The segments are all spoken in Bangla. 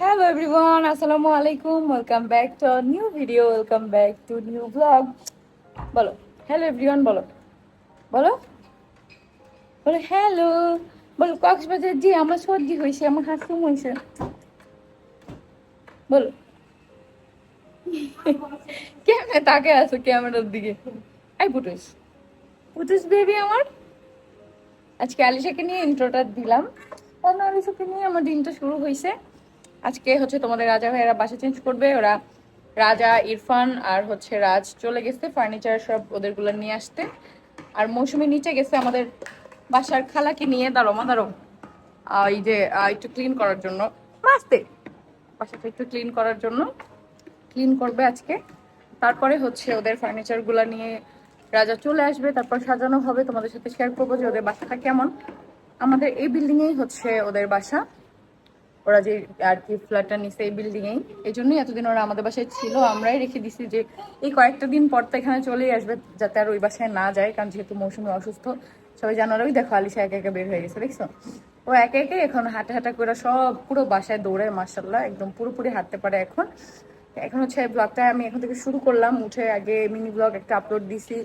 হ্যালো এভরিওয়ান আসসালামু আলাইকুম welcome back to new video welcome back to new blog বলো হ্যালো এভরিওয়ান বলো বলো বলো হ্যালো বলো কক্সবাজার জি আমার সর্দি হয়েছে, আমার হাসুম হয়েছে। বলো কেমনে তাকে আছো ক্যামেরার দিকে? আই পুটুস পুটুস বেবি আমার। আজকে আলিশাকে নিয়ে ইন্ট্রোটা দিলাম। কারণ আলিশাকে নিয়ে আমার দিনটা শুরু হয়েছে। আজকে হচ্ছে তোমাদের রাজা ভাইয়েরা বাসা চেঞ্জ করবে, ওরা রাজা ইরফান আর হচ্ছে রাজ চলে গেছে ফার্নিচার সব ওদেরগুলো নিয়ে আসতে। আর মৌসুমি নিচে গেছে আমাদের বাসার খালাকে নিয়ে দাঁড়ো মা দাঁড়ো এই যে একটু ক্লিন করার জন্য। আসতে। বাসাটা একটু ক্লিন করার জন্য। ক্লিন করবে আজকে। তারপরে হচ্ছে ওদের ফার্নিচারগুলো নিয়ে রাজা চলে আসবে, তারপর সাজানো হবে। তোমাদের সাথে শেয়ার করব যে ওদের বাসাটা কেমন। আমাদের এই বিল্ডিংয়েই হচ্ছে ওদের বাসা। ওরা যে আর কি ফ্ল্যাটটা নিছে এই বিল্ডিং এই জন্যই এতদিন ওরা আমাদের বাসায় ছিল। আমরাই রেখে দিছি যে এই কয়েকটা দিন পর তো এখানে চলেই আসবে, যাতে আর ওই বাসায় না যায়, কারণ যেহেতু মৌসুমি অসুস্থ, সবাই জানার ওই দেখো আলিশা একে একে বের হয়ে গেছে, দেখছ? ও একে একে এখন হাঁটা হাঁটা করে সব পুরো বাসায় দৌড়ায় মার্শাল্লাহ একদম পুরোপুরি হাঁটতে পারে এখন। এখন হচ্ছে ব্লগটা আমি এখন থেকে শুরু করলাম, উঠে আগে মিনি ব্লগ একটা আপলোড দিছি।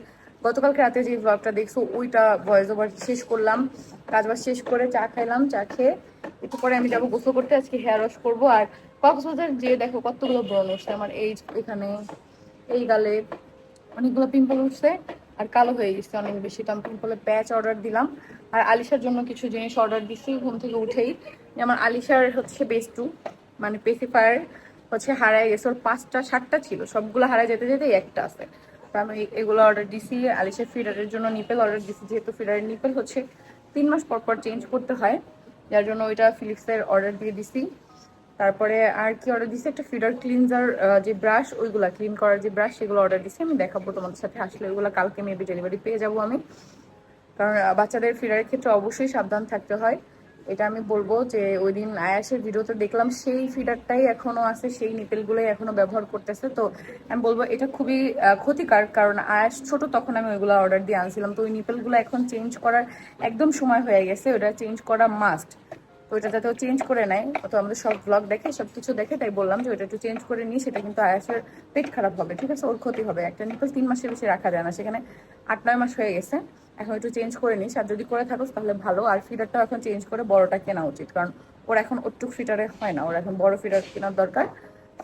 গতকালকে রাতে যে ব্লগটা দেখছ, ওইটা ভয়েস ওভার শেষ করলাম। কাজ বাজ শেষ করে চা খাইলাম, চা খেয়ে একটু পরে আমি যাব গোসল করতে, আজকে হেয়ার ওয়াশ করব। আর কক্সবাজার যে দেখো কতগুলো ব্রণ উঠছে, আমার এই এখানে, এই গালে অনেকগুলো পিম্পল উঠছে, আর কালো হয়ে গেছে অনেক বেশি। তো আমি পিম্পলের প্যাচ অর্ডার দিলাম। আর আলিশার জন্য কিছু জিনিস অর্ডার দিছি, ঘুম থেকে উঠেই। যেমন আলিশার হচ্ছে বেস্টু মানে পেসিফায়ার হচ্ছে হারায় গেছে। ওর পাঁচটা, সাতটা ছিল, সবগুলো হারায় যেতে যেতে একটা আছে। তো আমি এগুলো অর্ডার দিছি, আলিশার ফিডারের জন্য নিপেল অর্ডার দিছি। যেহেতু ফিডারের নিপেল হচ্ছে তিন মাস পর পর চেঞ্জ করতে হয়। যার জন্য ওইটা ফিলিপসের অর্ডার দিয়ে দিছি। তারপরে আর কি অর্ডার দিছি? একটা ফিডার ক্লিনজার যে ব্রাশ ওইগুলা ক্লিন করার যে ব্রাশ সেগুলো অর্ডার দিছি। আমি দেখাবো তোমাদের সাথে। আসলে ওইগুলো কালকে মেবি ডেলিভারি পেয়ে যাব আমি। কারণ বাচ্চাদের ফিডারের ক্ষেত্রে অবশ্যই সাবধান থাকতে হয়। এটা আমি বলব যে ওই দিন আয়াসের ভিডিওতে দেখলাম সেই ফিডারটাই এখনও আছে, সেই নিপেলগুলোই এখনও ব্যবহার করতেছে। তো আমি বলব এটা খুবই ক্ষতিকর কারণ আয়াস ছোট তখন আমি ওইগুলো অর্ডার দিয়ে আনছিলাম। তো ওই নিপেলগুলো এখন চেঞ্জ করার একদম সময় হয়ে গেছে, ওটা চেঞ্জ করা মাস্ট তো ওইটা যাতে চেঞ্জ করে নেয় তো আমাদের সব ব্লগ দেখে, সব কিছু দেখে, তাই বললাম যে ওটা একটু চেঞ্জ করে নিই, সেটা কিন্তু আয়াসের পেট খারাপ হবে, ঠিক আছে? ওর ক্ষতি হবে। একটা নিপেল তিন মাসের বেশি রাখা যায় না, সেখানে আট, নয় মাস হয়ে গেছে। এখন একটু চেঞ্জ করে নিস আর যদি করে থাকোস তাহলে ভালো। আর ফিডারটাও এখন চেঞ্জ করে বড়টা কেনা উচিত। কারণ ওর এখন ওটুক ফিটারে হয় না। ওর এখন বড় ফিডার কেনার দরকার।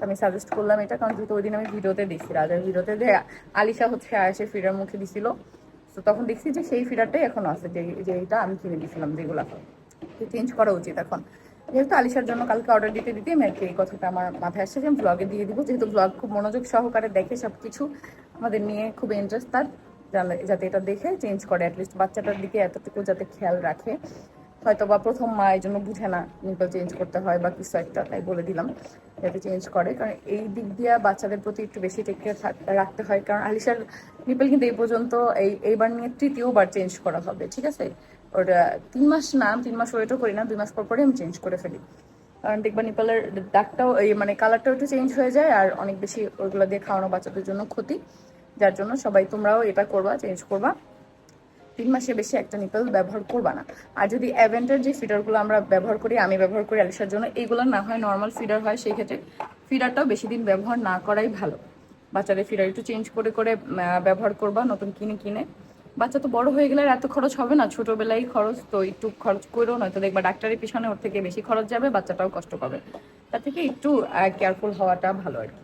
আমি সাজেস্ট করলাম এটা। কারণ যেহেতু ওই দিন আমি ভিডিওতে দেখছি রাজার ভিডিওতে যে আলিশা হচ্ছে আয়াসের ফিডার মুখে দিছিল। তো তখন দেখছি যে সেই ফিডারটাই এখনও আছে। যে যে এটা আমি কিনে দিয়েছিলাম যেগুলো। চেঞ্জ করা উচিত এখন। যেহেতু আলিশার জন্য কালকে অর্ডার দিতে দিতে আমি এই কথাটা আমার মাথায় আসছে যে আমি ব্লগে দিয়ে দিব। যেহেতু ব্লগ খুব মনোযোগ সহকারে দেখে সব কিছু আমাদের নিয়ে খুব ইন্টারেস্ট তার। যাতে এটা দেখে চেঞ্জ করে অ্যাটলিস্ট বাচ্চাটার দিকে এতটুকু যাতে খেয়াল রাখে। হয়তো বা প্রথম মা এই জন্য বুঝে না নিপল চেঞ্জ করতে হয় বা কিছু একটা, তাই বলে দিলাম। যাতে চেঞ্জ করে, কারণ এই দিক দিয়ে বাচ্চাদের প্রতি একটু বেশি টেক কেয়ার রাখতে হয়। কারণ আলিশার নিপল কিন্তু এই পর্যন্ত, এই, এইবার নিয়ে তৃতীয়বার চেঞ্জ করা হবে, ঠিক আছে? ওটা তিন মাস না, তিন মাস ওয়েটও করি না, দুই মাস পর পরে আমি চেঞ্জ করে ফেলি। কারণ দেখবা নিপালের দাগটাও মানে কালারটাও একটু চেঞ্জ হয়ে যায়, আর অনেক বেশি ওইগুলো দিয়ে খাওয়ানো বাচ্চাদের জন্য ক্ষতি। যার জন্য সবাই তোমরাও এটা করবা চেঞ্জ করবা। তিন মাসে বেশি একটা নিপেল ব্যবহার করবা না। আর যদি অ্যাভেন্টের যে ফিডারগুলো আমরা ব্যবহার করি, আমি ব্যবহার করি আলিশার জন্য এইগুলো না হয় নর্মাল ফিডার হয়, সেই ক্ষেত্রে ফিডারটাও বেশি দিন ব্যবহার না করাই ভালো। বাচ্চাদের ফিডার একটু চেঞ্জ করে করে ব্যবহার করবা, নতুন কিনে কিনে। বাচ্চা তো বড় হয়ে গেলে এত খরচ হবে না, ছোটবেলায় খরচ তো একটু খরচ করেও নয়তো দেখবা ডাক্তারের পিছনে ওর থেকে বেশি খরচ যাবে, বাচ্চাটাও কষ্ট পাবে। তার থেকে একটু কেয়ারফুল হওয়াটা ভালো আর কি।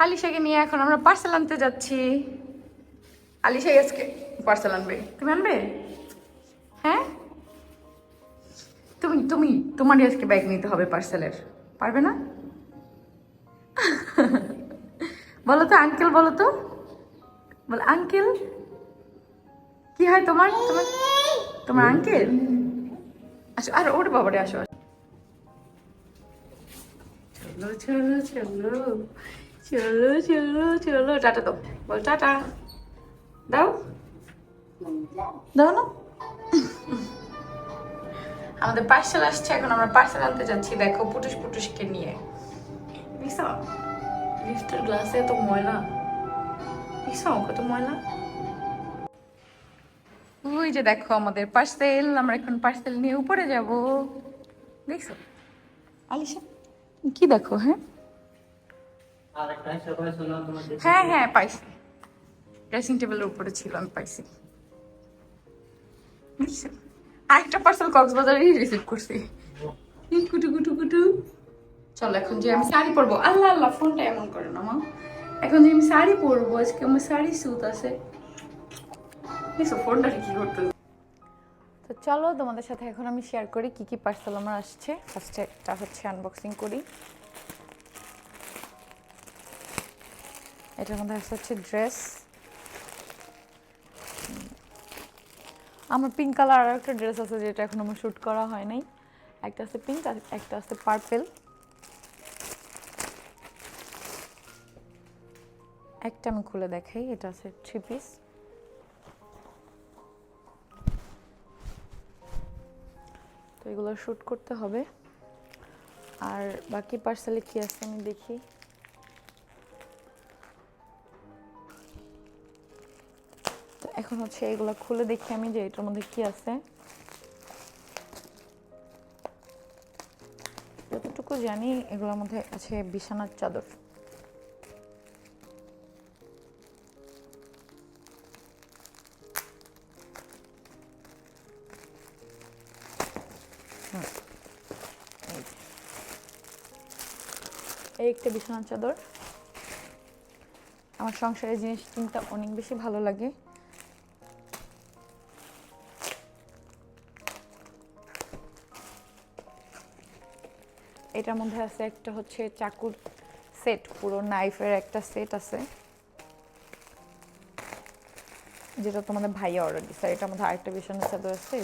আলিশাকে নিয়ে এখন আমরা পার্সেল আনতে যাচ্ছি। আলিশাই আজকে পার্সেল আনবে। তুমি আনবে? হ্যাঁ? তুমি তুমি, তোমারই আজকে ব্যাগ নিতে হবে পার্সেলের পারবে না? বলো তো আঙ্কেল বলো তো। বল আঙ্কেল কি হয় তোমার? তোমার তোমার আঙ্কেল আসো, আর, ওরে বাবারে আসো। চলো চলো চলো। চলো চলো চলো টাটা দাও বল টাটা দাও দাও না আমাদের পার্সেল আসছে, এখন আমরা পার্সেল আনতে যাচ্ছি। দেখো, পুটুস পুটুসকে নিয়ে। বুঝছ লিফটের গ্লাসে এত ময়লা। বুঝছ কত ময়লা। ওই যে দেখো, আমাদের পার্সেল আমরা এখন পার্সেল নিয়ে উপরে যাব। দেখছ? আলিশা, কি দেখো হ্যাঁ? হ্যাঁ হ্যাঁ পাইছি। ড্রেসিং টেবিলের উপরে ছিল, আমি পাইছি? আরেকটা পার্সেল কক্সবাজারেই রিসিভ করছি। কুটু কুটু কুটু। চলো, এখন যে আমি শাড়ি পরবো। আল্লাহ আল্লাহ, ফোনটা এমন করে না, মা। এখন যে আমি শাড়ি পরবো, আজকে আমার শাড়ি সুত আছে। ফোনটা কি করতে তো চলো, তোমাদের সাথে এখন আমি শেয়ার করি কি কি পার্সেল আমার আসছে। ফার্স্টে একটা হচ্ছে আনবক্সিং করি। এটার মধ্যে আছে হচ্ছে ড্রেস আমার পিঙ্ক কালার আর একটা ড্রেস আছে যেটা এখন আমার শ্যুট করা হয় নাই। একটা আছে পিঙ্ক আর একটা আছে পার্পেল একটা আমি খুলে দেখাই, এটা আছে থ্রি পিস তো এগুলো শ্যুট করতে হবে। আর বাকি পার্সেলে কি আছে আমি দেখি। এখন হচ্ছে এগুলো খুলে দেখি আমি যে এটার মধ্যে কি আছে। যতটুকু জানি এগুলোর মধ্যে আছে বিছানার চাদর। এই একটা বিছানার চাদর। আমার সংসারের জিনিস কিনতে অনেক বেশি ভালো লাগে। এটার মধ্যে আছে একটা হচ্ছে চাকুর সেট, পুরো নাইফের একটা সেট আছে। যেটা তোমাদের ভাইয়া অর্ডার দিচ্ছে আর এটার মধ্যে আরেকটা বিছানার চাদর আছে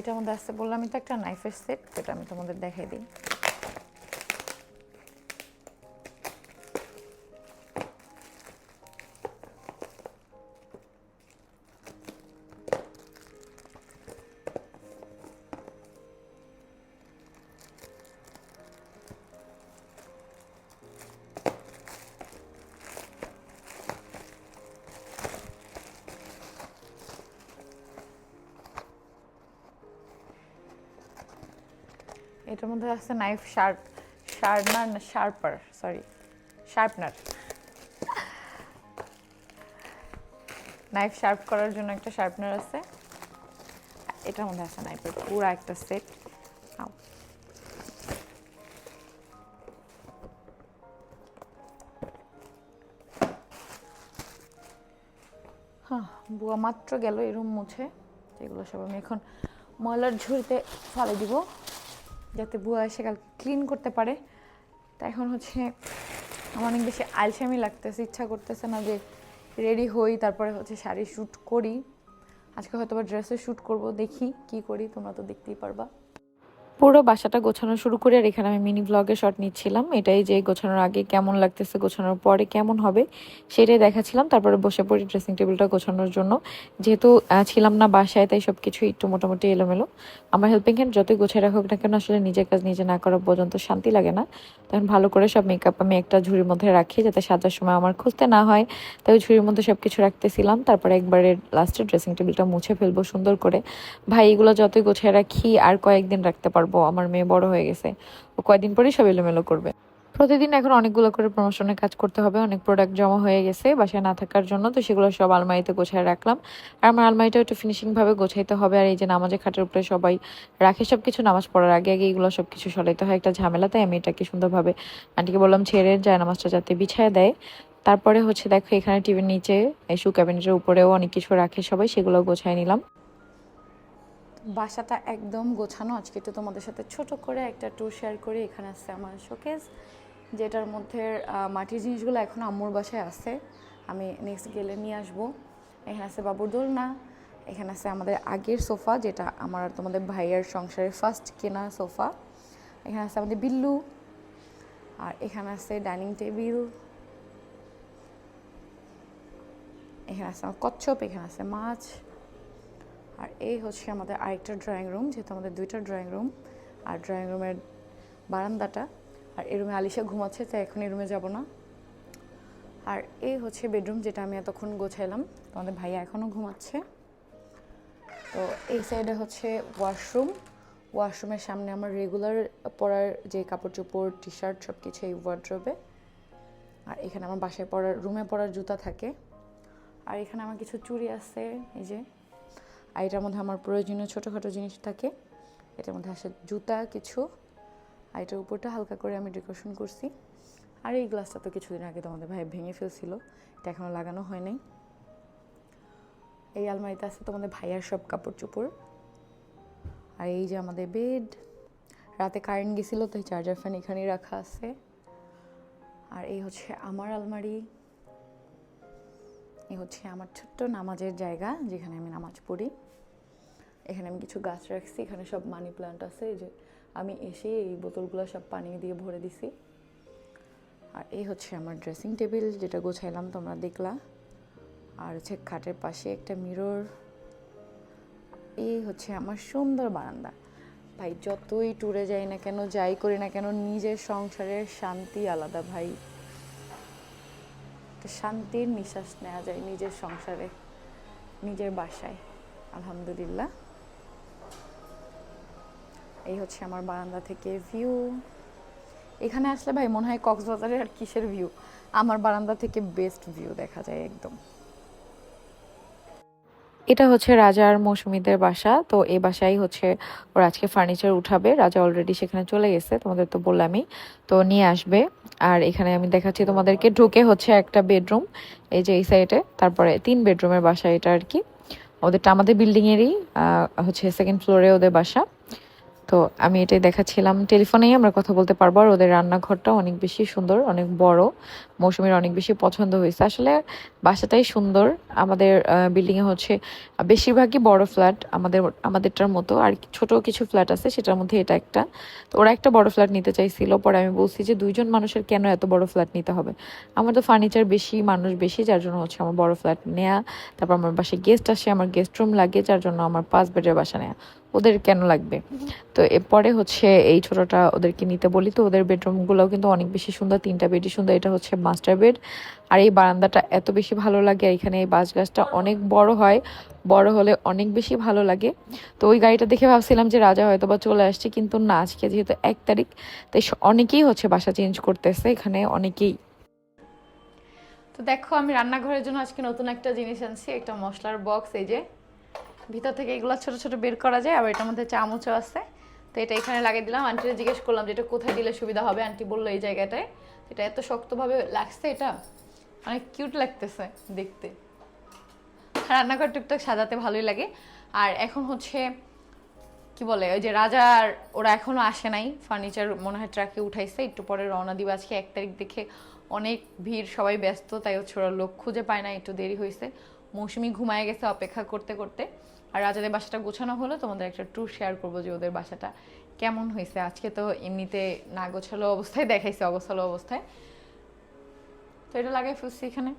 এটার মধ্যে আছে বললাম তো একটা নাইফের সেট যেটা আমি তোমাদের দেখাই দিই। এটার মধ্যে আছে নাইফ শার্প শার্পনার না sharper sorry sharpener knife sharp করার জন্য একটা শার্পনার আছে। এটার মধ্যে আছে নাইফের পুরো একটা সেট বুয়া মাত্র গেল এই রুম মুছে। এগুলো সব আমি এখন ময়লার ঝুড়িতে ফেলে দিব। যাতে বুয়া এসে কাল ক্লিন করতে পারে। তা এখন হচ্ছে আমার অনেক বেশি আলসামি লাগতেছে, ইচ্ছা করতেছে না যে রেডি হই, তারপরে হচ্ছে শাড়ি শ্যুট করি। আজকে হয়তো বা ড্রেসে শ্যুট করব, দেখি কি করি, তোমরা তো দেখতেই পারবা। পুরো বাসাটা গোছানো শুরু করে, আর এখানে আমি মিনি ব্লগে শট নিচ্ছিলাম। এটাই যে গোছানোর আগে কেমন লাগতেছে গোছানোর পরে কেমন হবে সেটাই দেখাচ্ছিলাম। তারপরে বসে পড়ি ড্রেসিং টেবিলটা গোছানোর জন্য। যেহেতু ছিলাম না বাসায়, তাই সব কিছু একটু মোটামুটি এলোমেলো। আমার হেল্পিং হ্যান্ড যতই গোছায় রাখুক না কেন, আসলে নিজের কাজ নিজে না করা পর্যন্ত শান্তি লাগে না। তখন ভালো করে সব মেকআপ আমি একটা ঝুড়ির মধ্যে রাখি যাতে সাজার সময় আমার খুঁজতে না হয়। তাই ঝুড়ির মধ্যে সব কিছু রাখতেছিলাম। তারপরে একবারে লাস্টে ড্রেসিং টেবিলটা মুছে ফেলব সুন্দর করে। ভাই, এগুলো যতই গোছায় রাখি, আর কয়েকদিন রাখতে পারব আমার মেয়ে বড় হয়ে গেছে। ও কয়েকদিন পরেই সব এলোমেলো করবে। প্রতিদিন এখন অনেকগুলো করে প্রমোশনের কাজ করতে হবে, অনেক প্রোডাক্ট জমা হয়ে গেছে, বাসায় না থাকার জন্য, তো সেগুলো সব আলমারিতে গোছায় রাখলাম। আর আমার আলমারিটা একটু ফিনিশিং ভাবে গোছাইতে হবে, আর এই যে নামাজের খাটের উপরে সবাই রাখে সব কিছু নামাজ পড়ার আগে আগে এগুলো সব কিছু সরাইতে হয়, একটা ঝামেলা, তাই আমি এটাকে সুন্দরভাবে আন্টিকে বললাম, ছেড়ে যায় নামাজটা যাতে বিছায় দেয়। তারপরে হচ্ছে দেখো, এখানে টিভির নিচে শু ক্যাবিনেটের উপরেও অনেক কিছু রাখে সবাই, সেগুলো গোছায় নিলাম। বাসাটা একদম গোছানো। আজকে একটু তোমাদের সাথে ছোট করে একটা ট্যুর শেয়ার করি। এখানে আছে আমার শোকেস যেটার মধ্যে মাটির জিনিসগুলো এখন আম্মুর বাসায় আছে। আমি নেক্সট গেলে নিয়ে আসব। এখানে আছে বাবুর দোলনা, এখানে আছে আমাদের আগের সোফা, যেটা আমার তোমাদের ভাইয়ের সংসারের ফার্স্ট কেনা সোফা। এখানে আছে আমাদের বিল্লু, আর এখানে আছে ডাইনিং টেবিল এখানে আছে আমার কচ্ছপ, এখানে আছে মাছ। আর এই হচ্ছে আমাদের আরেকটা ড্রয়িং রুম যেহেতু আমাদের দুইটা ড্রয়িং রুম আর ড্রয়িং রুমের বারান্দাটা, আর এই রুমে আলিশা ঘুমাচ্ছে, তাই এখন এই রুমে যাব না। আর এই হচ্ছে বেডরুম যেটা আমি এতক্ষণ গোছাইলাম তোমাদের ভাইয়া এখনও ঘুমাচ্ছে। তো এই সাইডে হচ্ছে ওয়াশরুম ওয়াশরুমের সামনে আমার রেগুলার পরার যে কাপড় চোপড় টি শার্ট সব কিছু এই ওয়ার্ড্রোবে আর এখানে আমার বাসায় পরার রুমে পরার জুতা থাকে। আর এখানে আমার কিছু চুড়ি আছে, এই যে আর এটার মধ্যে আমার প্রয়োজনীয় ছোটোখাটো জিনিস থাকে। এটার মধ্যে আসে জুতা কিছু। আর এটার উপরটা হালকা করে আমি ডেকোরেশন করছি। আর এই গ্লাসটা তো কিছুদিন আগে তোমাদের ভাই ভেঙে ফেলছিল। এটা এখনও লাগানো হয় নাই। এই আলমারিতে আছে তোমাদের ভাইয়ার সব কাপড় চোপড় আর এই যে আমাদের বেড রাতে কারেন্ট গেছিল তো এই চার্জার ফ্যান এখানেই রাখা আছে। আর এই হচ্ছে আমার আলমারি। এই হচ্ছে আমার ছোট্ট নামাজের জায়গা, যেখানে আমি নামাজ পড়ি। এখানে আমি কিছু গাছ রাখছি, এখানে সব মানি প্ল্যান্ট আছে, এই যে আমি এসে এই বোতলগুলো সব পানি দিয়ে ভরে দিছি। আর এই হচ্ছে আমার ড্রেসিং টেবিল যেটা গোছাইলাম, তোমরা দেখলা। আর হচ্ছে খাটের পাশে একটা মিরর এই হচ্ছে আমার সুন্দর বারান্দা। ভাই, যতই ট্যুরে যাই না কেন, যাই করি না কেন, নিজের সংসারের শান্তি আলাদা, ভাই। শান্তির নিঃশ্বাস নেওয়া যায় নিজের সংসারে, নিজের বাসায়। আলহামদুলিল্লাহ। এই হচ্ছে আমার বারান্দা থেকে ভিউ এখানে আসলে ভাই মনে হয় কক্সবাজারের আর কিসের ভিউ আমার বারান্দা থেকে বেস্ট ভিউ দেখা যায় একদম। এটা হচ্ছে রাজার মৌসুমীদের বাসা, তো এই বাসায় হচ্ছে ওরা আজকে ফার্নিচার উঠাবে। রাজা অলরেডি সেখানে চলে গেছে, তোমাদের তো বললামই। তো নিয়ে আসবে। আর এখানে আমি দেখাচ্ছি তোমাদেরকে, ঢুকে হচ্ছে একটা বেডরুম এই যে এই সাইডে তারপরে তিন বেডরুমের বাসা এটা আর কি। ওদেরটা আমাদের বিল্ডিংয়েরই হচ্ছে সেকেন্ড ফ্লোরে ওদের বাসা। তো আমি এটাই দেখাচ্ছিলাম। টেলিফোনেই আমরা কথা বলতে পারব আর ওদের রান্নাঘরটা অনেক বেশি সুন্দর, অনেক বড়, মৌসুমীর অনেক বেশি পছন্দ হয়েছে। আসলে বাসাটাই সুন্দর, আমাদের বিল্ডিংয়ে হচ্ছে বেশিরভাগই বড় ফ্ল্যাট আমাদের, আমাদেরটার মতো। আর ছোট কিছু ফ্ল্যাট আছে, সেটার মধ্যে এটা একটা। তো ওরা একটা বড় ফ্ল্যাট নিতে চাইছিল, পরে আমি বলছি যে দুইজন মানুষের কেন এত বড় ফ্ল্যাট নিতে হবে? আমার তো ফার্নিচার বেশি, মানুষ বেশি, যার জন্য হচ্ছে আমার বড় ফ্ল্যাট নেয়া। তারপর আমার বাসায় গেস্ট আসে, আমার গেস্ট রুম লাগে, যার জন্য আমার পাঁচ বেডের বাসা নেয়া। ওদের কেন লাগবে? তো এরপরে হচ্ছে এই ছোটটা ওদেরকে নিতে বলি। তো ওদের বেডরুমগুলোও কিন্তু অনেক বেশি সুন্দর, তিনটা বেডই সুন্দর। এটা হচ্ছে মাস্টার বেড আর এই বারান্দাটা এত বেশি ভালো লাগে। আর এখানে এই বাঁশ গাছটা অনেক বড় হয়। বড় হলে অনেক বেশি ভালো লাগে। তো ওই গাড়িটা দেখে ভাবছিলাম যে রাজা হয়তো বা চলে আসছে, কিন্তু না, আজকে যেহেতু এক তারিখ, তাই অনেকেই হচ্ছে বাসা চেঞ্জ করতেছে। এখানে অনেকেই। তো দেখো, আমি রান্নাঘরের জন্য আজকে নতুন একটা জিনিস আনছি। একটা মশলার বক্স এই যে। ভিতর থেকে এগুলো ছোট ছোট বের করা যায়, আবার এটার মধ্যে চামচও আছে। তো এটা এখানে লাগিয়ে দিলাম। আন্টিকে জিজ্ঞেস করলাম যে এটা কোথায় দিলে সুবিধা হবে? আন্টি বলল এই জায়গাটায়। এটা এত শক্তভাবে লাগছে এটা, অনেক কিউট লাগতেছে দেখতে। রান্নাঘর টুকটাক সাজাতে ভালোই লাগে। আর এখন হচ্ছে, কি বলে, ওই যে রাজার, ওরা এখনও আসে নাই। ফার্নিচার মনে হয় ট্রাকে উঠাইছে, একটু পরে রওনা দিবে আজকে। এক তারিখ দেখে অনেক ভিড়, সবাই ব্যস্ত, তাই হচ্ছে ওরা লোক খুঁজে পায় না, একটু দেরি হয়েছে মৌসুমি ঘুমায় গেছে অপেক্ষা করতে করতে। আর রাজাদের বাসাটা গোছানো হলো, তোমাদের একটা ট্যুর শেয়ার করব যে ওদের বাসাটা কেমন হয়েছে। আজকে তো এমনিতে না গোছালো অবস্থায়, দেখাইছে অগোছালো অবস্থায়। তো এটা লাগাই ফেলছি এখানে।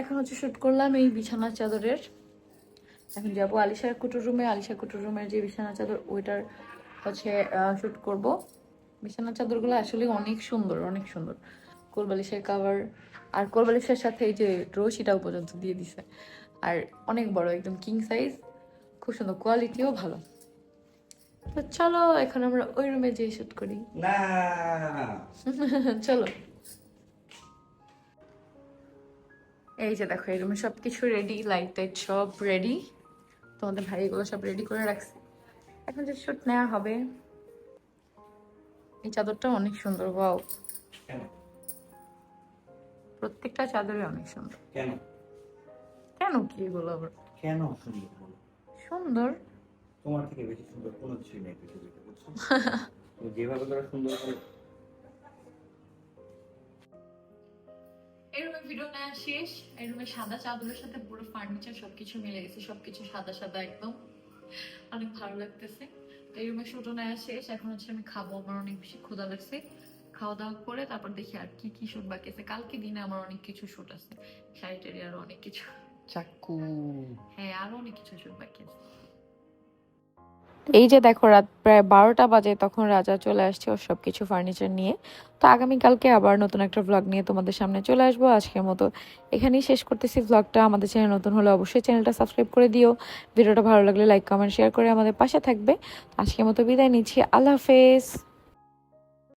এখন হচ্ছে শ্যুট করলাম এই বিছানার চাদরের। এখন যাব আলিশার কুটুর রুমে আলিশা কুটুর রুমের যে বিছানা চাদর, ওইটার হচ্ছে শ্যুট করব। বিছানার চাদরগুলো আসলে অনেক সুন্দর অনেক সুন্দর। কোলবালিশের কাভার আর কোলবালিশের সাথে এই যে রশিটাও পর্যন্ত দিয়ে দিছে। আর অনেক বড় একদম কিং সাইজ খুব সুন্দর কোয়ালিটিও ভালো। তো চলো এখন আমরা ওই রুমে যেয়ে শ্যুট করি। না। চলো। এই যে দেখো এই রুমে সব কিছু রেডি লাইট টাইট সব রেডি তোমাদের ভাই এগুলো সব রেডি করে রাখছে। এখন যে শুট নেওয়া হবে এই চাদরটা অনেক সুন্দর বাও প্রত্যেকটা চাদরই অনেক সুন্দর। কেন? কেন কি এগুলো আবার? কেন সুন্দর বলো সুন্দর? তোমার থেকে বেশি সুন্দর কোনো কিছুই নেই পৃথিবীতে বুঝছ? তুমি যেভাবে করে সুন্দর করে এই রুমে ভিডিও নেওয়া শেষ। এই রুমে সাদা চাদরের সাথে পুরো ফার্নিচার সবকিছু মিলে গেছে সবকিছু সাদা সাদা একদম। অনেক ভালো লাগতেছে। তো রুমে শুটও নেওয়া শেষ। এখন হচ্ছে আমি খাব আমার অনেক বেশি ক্ষুধা লাগছে। খাওয়া দাওয়া করে তারপর দেখি আর কি কি শুট বাকি আছে। কালকে দিনে আমার অনেক কিছু শুট আছে। শাড়ি টাড়ি আরও অনেক কিছু। চাকু। হ্যাঁ আরও অনেক কিছু শুট বাকি আছে। এই যে দেখো রাত প্রায় বারোটা বাজে তখন রাজা চলে আসছে ওর সব কিছু ফার্নিচার নিয়ে। তো আগামীকালকে আবার নতুন একটা ভ্লগ নিয়ে তোমাদের সামনে চলে আসব। আজকের মতো এখানেই শেষ করতেছি ভ্লগটা আমাদের চ্যানেল নতুন হলে অবশ্যই চ্যানেলটা সাবস্ক্রাইব করে দিও। ভিডিওটা ভালো লাগলে লাইক কমেন্ট শেয়ার করে আমাদের পাশে থাকবে। আজকের মতো বিদায় নিচ্ছি। আল্লাহ হাফেজ।